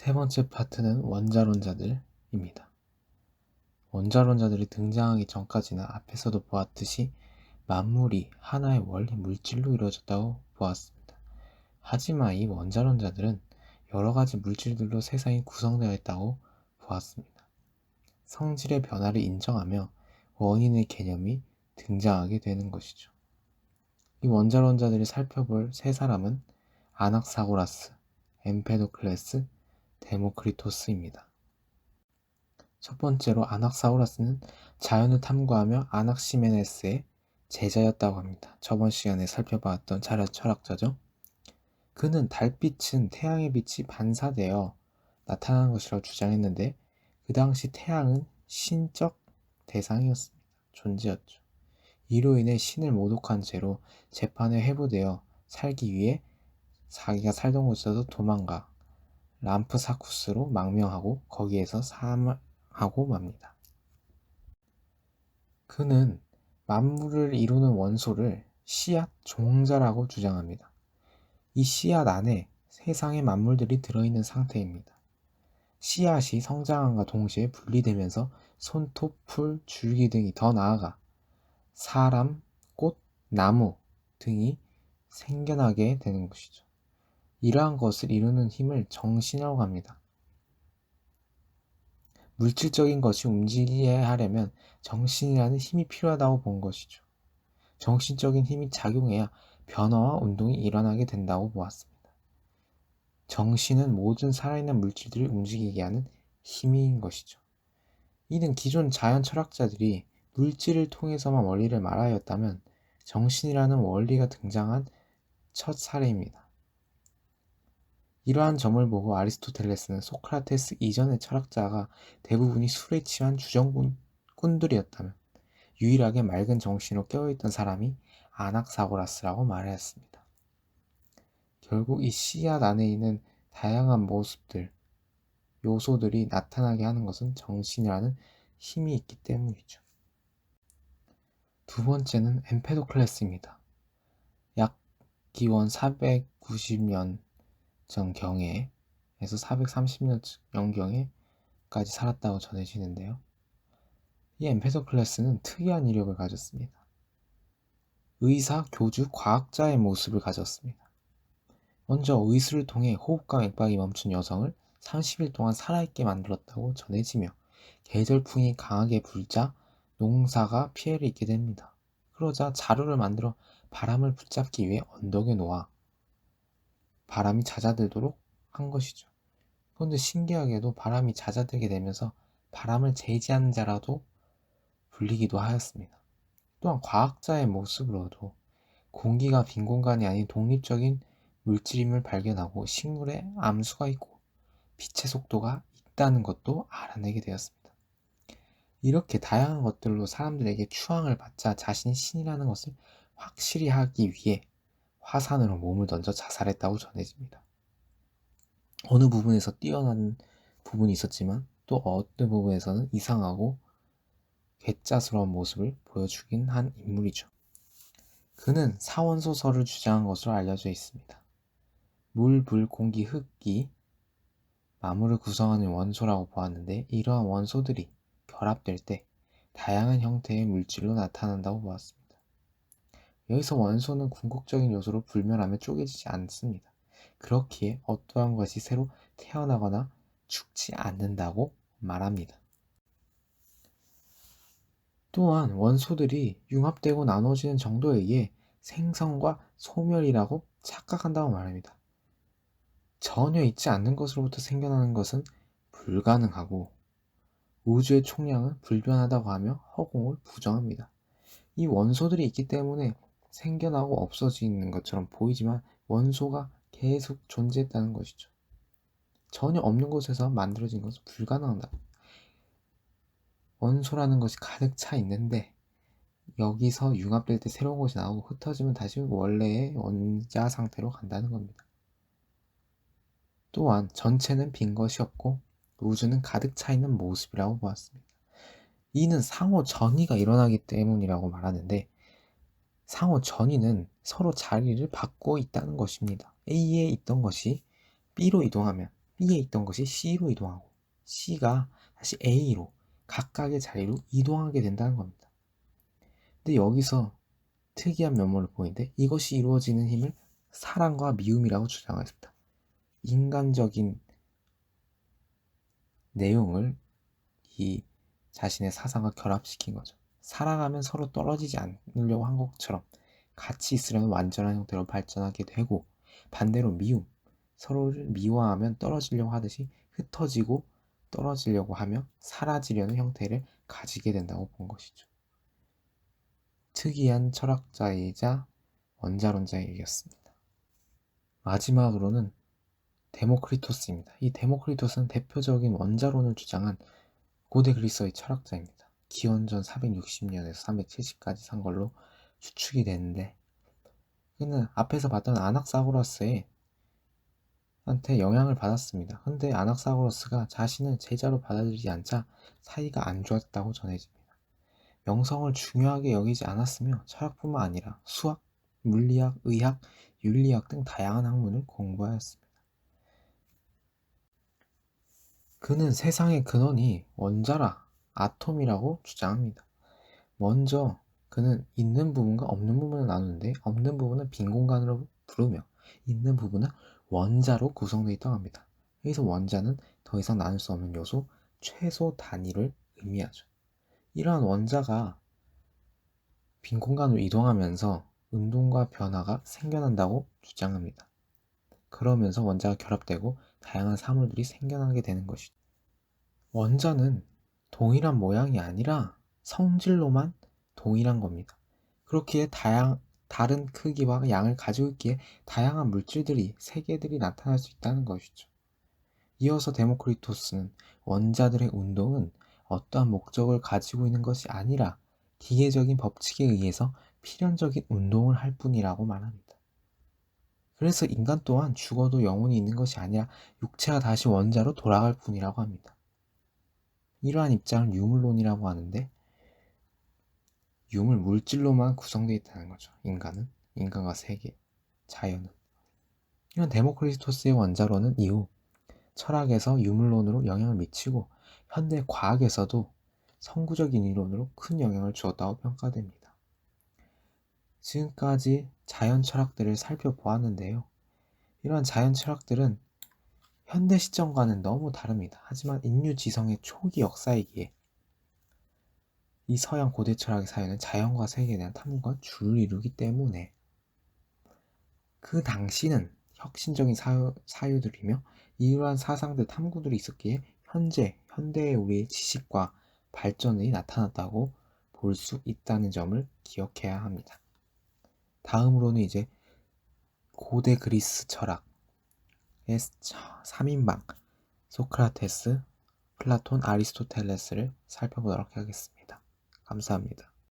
세 번째 파트는 원자론자들입니다. 원자론자들이 등장하기 전까지는 앞에서도 보았듯이 만물이 하나의 원리 물질로 이루어졌다고 보았습니다. 하지만 이 원자론자들은 여러 가지 물질들로 세상이 구성되어 있다고 보았습니다. 성질의 변화를 인정하며 원인의 개념이 등장하게 되는 것이죠. 이 원자론자들이 살펴볼 세 사람은 아낙사고라스, 엠페도클레스, 데모크리토스입니다. 첫 번째로 아낙사우라스는 자연을 탐구하며 아낙시메네스의 제자였다고 합니다. 저번 시간에 살펴봤던 자연 철학자죠. 그는 달빛은 태양의 빛이 반사되어 나타나는 것이라고 주장했는데 그 당시 태양은 신적 대상이었습니다. 존재였죠. 이로 인해 신을 모독한 채로 재판에 회부되어 살기 위해 자기가 살던 곳에서 도망가 람프사쿠스로 망명하고 거기에서 사망하고 맙니다. 그는 만물을 이루는 원소를 씨앗 종자라고 주장합니다. 이 씨앗 안에 세상의 만물들이 들어있는 상태입니다. 씨앗이 성장함과 동시에 분리되면서 손톱, 풀, 줄기 등이 더 나아가 사람, 꽃, 나무 등이 생겨나게 되는 것이죠. 이러한 것을 이루는 힘을 정신이라고 합니다. 물질적인 것이 움직여야 하려면 정신이라는 힘이 필요하다고 본 것이죠. 정신적인 힘이 작용해야 변화와 운동이 일어나게 된다고 보았습니다. 정신은 모든 살아있는 물질들을 움직이게 하는 힘인 것이죠. 이는 기존 자연 철학자들이 물질을 통해서만 원리를 말하였다면 정신이라는 원리가 등장한 첫 사례입니다. 이러한 점을 보고 아리스토텔레스는 소크라테스 이전의 철학자가 대부분이 술에 취한 주정꾼들이었다면 유일하게 맑은 정신으로 깨어있던 사람이 아낙사고라스라고 말하였습니다. 결국 이 씨앗 안에 있는 다양한 모습들, 요소들이 나타나게 하는 것은 정신이라는 힘이 있기 때문이죠. 두 번째는 엠페도클레스입니다. 약 기원 490년 전경에에서 430년 영경에까지 살았다고 전해지는데요. 이 엠페도클레스는 특이한 이력을 가졌습니다. 의사, 교주, 과학자의 모습을 가졌습니다. 먼저 의술을 통해 호흡과 맥박이 멈춘 여성을 30일 동안 살아있게 만들었다고 전해지며 계절풍이 강하게 불자 농사가 피해를 입게 됩니다. 그러자 자루를 만들어 바람을 붙잡기 위해 언덕에 놓아 바람이 잦아들도록 한 것이죠. 그런데 신기하게도 바람이 잦아들게 되면서 바람을 제지하는 자라도 불리기도 하였습니다. 또한 과학자의 모습으로도 공기가 빈 공간이 아닌 독립적인 물질임을 발견하고 식물에 암수가 있고 빛의 속도가 있다는 것도 알아내게 되었습니다. 이렇게 다양한 것들로 사람들에게 추앙을 받자 자신이 신이라는 것을 확실히 하기 위해 화산으로 몸을 던져 자살했다고 전해집니다. 어느 부분에서 뛰어난 부분이 있었지만 또 어떤 부분에서는 이상하고 괴짜스러운 모습을 보여주긴 한 인물이죠. 그는 사원소설을 주장한 것으로 알려져 있습니다. 물, 불, 공기, 흙이 마물을 구성하는 원소라고 보았는데 이러한 원소들이 결합될 때 다양한 형태의 물질로 나타난다고 보았습니다. 여기서 원소는 궁극적인 요소로 불멸하며 쪼개지지 않습니다. 그렇기에 어떠한 것이 새로 태어나거나 죽지 않는다고 말합니다. 또한 원소들이 융합되고 나눠지는 정도에 의해 생성과 소멸이라고 착각한다고 말합니다. 전혀 있지 않는 것으로부터 생겨나는 것은 불가능하고 우주의 총량은 불변하다고 하며 허공을 부정합니다. 이 원소들이 있기 때문에 생겨나고 없어지는 것처럼 보이지만 원소가 계속 존재했다는 것이죠. 전혀 없는 곳에서 만들어진 것은 불가능하다. 원소라는 것이 가득 차 있는데 여기서 융합될 때 새로운 것이 나오고 흩어지면 다시 원래의 원자 상태로 간다는 겁니다. 또한 전체는 빈 것이 없고 우주는 가득 차 있는 모습이라고 보았습니다. 이는 상호 전이가 일어나기 때문이라고 말하는데 상호 전이는 서로 자리를 바꾸고 있다는 것입니다. A에 있던 것이 B로 이동하면 B에 있던 것이 C로 이동하고 C가 다시 A로 각각의 자리로 이동하게 된다는 겁니다. 근데 여기서 특이한 면모를 보이는데 이것이 이루어지는 힘을 사랑과 미움이라고 주장하였습니다. 인간적인 내용을 이 자신의 사상과 결합시킨 거죠. 살아가면 서로 떨어지지 않으려고 한 것처럼 같이 있으려면 완전한 형태로 발전하게 되고 반대로 미움, 서로를 미워하면 떨어지려고 하듯이 흩어지고 떨어지려고 하며 사라지려는 형태를 가지게 된다고 본 것이죠. 특이한 철학자이자 원자론자의 얘기였습니다. 마지막으로는 데모크리토스입니다. 이 데모크리토스는 대표적인 원자론을 주장한 고대 그리스의 철학자입니다. 기원전 460년에서 370까지 산 걸로 추측이 되는데 그는 앞에서 봤던 아낙사고라스의 한테 영향을 받았습니다. 근데 아낙사고라스가 자신을 제자로 받아들이지 않자 사이가 안 좋았다고 전해집니다. 명성을 중요하게 여기지 않았으며 철학뿐만 아니라 수학, 물리학, 의학, 윤리학 등 다양한 학문을 공부하였습니다. 그는 세상의 근원이 원자라, 아톰이라고 주장합니다. 먼저 그는 있는 부분과 없는 부분을 나누는데 없는 부분은 빈 공간으로 부르며 있는 부분은 원자로 구성되어 있다고 합니다. 여기서 원자는 더 이상 나눌 수 없는 요소, 최소 단위를 의미하죠. 이러한 원자가 빈 공간으로 이동하면서 운동과 변화가 생겨난다고 주장합니다. 그러면서 원자가 결합되고 다양한 사물들이 생겨나게 되는 것이죠. 원자는 동일한 모양이 아니라 성질로만 동일한 겁니다. 그렇기에 다양, 다른 크기와 양을 가지고 있기에 다양한 물질들이, 세계들이 나타날 수 있다는 것이죠. 이어서 데모크리토스는 원자들의 운동은 어떠한 목적을 가지고 있는 것이 아니라 기계적인 법칙에 의해서 필연적인 운동을 할 뿐이라고 말합니다. 그래서 인간 또한 죽어도 영혼이 있는 것이 아니라 육체가 다시 원자로 돌아갈 뿐이라고 합니다. 이러한 입장을 유물론이라고 하는데 유물 물질로만 구성되어 있다는 거죠. 인간은 인간과 세계, 자연은 이런 데모크리토스의 원자론은 이후 철학에서 유물론으로 영향을 미치고 현대 과학에서도 선구적인 이론으로 큰 영향을 주었다고 평가됩니다. 지금까지 자연 철학들을 살펴보았는데요. 이러한 자연 철학들은 현대 시점과는 너무 다릅니다. 하지만 인류 지성의 초기 역사이기에 이 서양 고대 철학의 사회는 자연과 세계에 대한 탐구가 주를 이루기 때문에 그 당시는 혁신적인 사유, 사유들이며 이러한 사상들 탐구들이 있었기에 현재 현대의 우리의 지식과 발전이 나타났다고 볼 수 있다는 점을 기억해야 합니다. 다음으로는 이제 고대 그리스 철학 3인방 소크라테스, 플라톤, 아리스토텔레스를 살펴보도록 하겠습니다. 감사합니다.